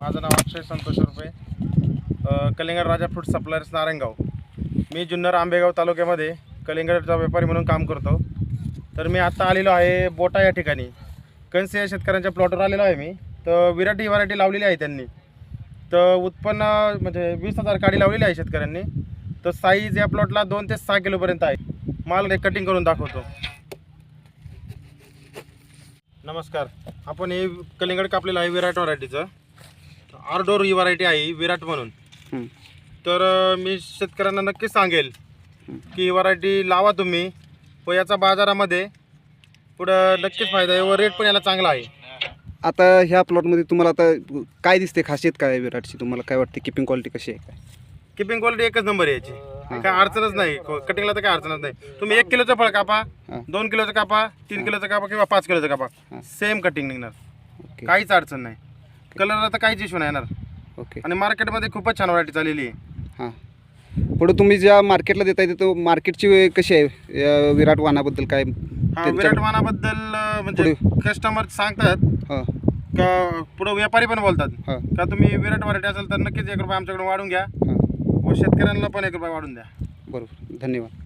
माझं नाव अक्षय संतोष रुपये. कलिंगड राजा फ्रूट सप्लायर्स नारायणगाव मी जुन्नर आंबेगाव तालुक्यामध्ये कलिंगडचा व्यापारी म्हणून काम करतो. तर मी आत्ता आलेलो आहे बोटा या ठिकाणी. कंस या शेतकऱ्यांच्या प्लॉटवर आलेलो आहे मी. तर विराट ही व्हरायटी लावलेली आहे त्यांनी. तर उत्पन्न म्हणजे वीस हजार काडी लावलेली आहे शेतकऱ्यांनी. तर साईज या प्लॉटला दोन ते सहा किलोपर्यंत आहे. माल कटिंग करून दाखवतो. नमस्कार. आपण हे कलिंगड कापलेलं आहे विराट व्हरायटीचं आरडोर ही व्हरायटी आहे विराट म्हणून. हं. तर अं, मी शेतकऱ्यांना नक्कीच सांगेल की ही व्हरायटी लावा तुम्ही व याचा बाजारामध्ये पुढं नक्कीच फायदा आहे व रेट पण याला चांगला आहे. आता ह्या प्लॉटमध्ये तुम्हाला आता काय दिसते खासियत काय आहे विराटची? तुम्हाला काय वाटते किपिंग क्वालिटी कशी आहे काय? किपिंग क्वालिटी एकच नंबर आहे याची. काय अडचणच नाही. कटिंगला तर काय अडचणच नाही. तुम्ही एक किलोचं फळ कापा हां. दोन किलोचं कापा तीन किलोचं कापा किंवा पाच किलोचं कापा. हां. सेम कटिंग निघणार. ओके काहीच अडचण नाही. कलरला तर काहीच इश्यू नाही येणार. ओके आणि मार्केटमध्ये खूपच छान व्हरायटी चाललेली आहे. हां. पुढे तुम्ही ज्या मार्केटला देता येते तो मार्केटची वेळ कशी आहे? या विराट वाहनाबद्दल काय हा, त्यांच्या- विराट वाहनाबद्दल अं, म्हणजे कस्टमर सांगतात. हां. का पुढे व्यापारी पण बोलतात. हां. का तुम्ही विराट व्हरायटी असेल तर नक्कीच एक रुपये आमच्याकडून वाढून घ्या. हां. व शेतकऱ्यांना पण एक रुपये वाढून द्या. बरोबर. धन्यवाद.